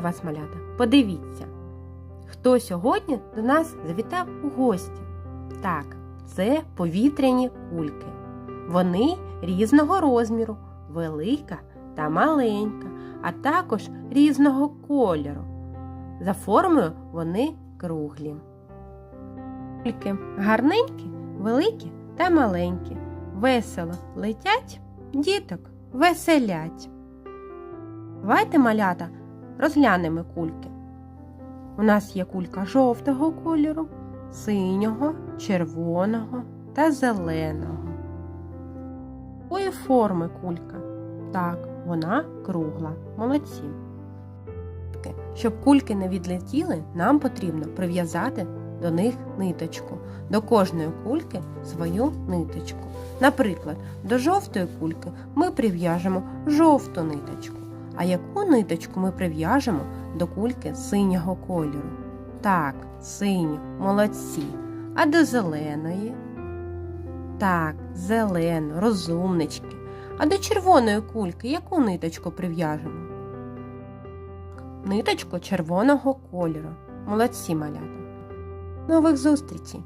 Вас, малята! Подивіться, хто сьогодні до нас завітав у гості. Так, це повітряні кульки. Вони різного розміру, велика та маленька, а також різного кольору. За формою вони круглі. Кульки гарненькі, великі та маленькі. Весело летять, діток веселять. Давайте, малята, розглянемо кульки. У нас є кулька жовтого кольору, синього, червоного та зеленого. Якої форми кулька? Так, вона кругла. Молодці. Щоб кульки не відлетіли, нам потрібно прив'язати до них ниточку. До кожної кульки свою ниточку. Наприклад, до жовтої кульки ми прив'яжемо жовту ниточку. А яку ниточку ми прив'яжемо до кульки синього кольору? Так, синю, молодці. А до зеленої? Так, зелену, розумнички. А до червоної кульки яку ниточку прив'яжемо? Ниточку червоного кольору. Молодці малята. Нових зустрічей!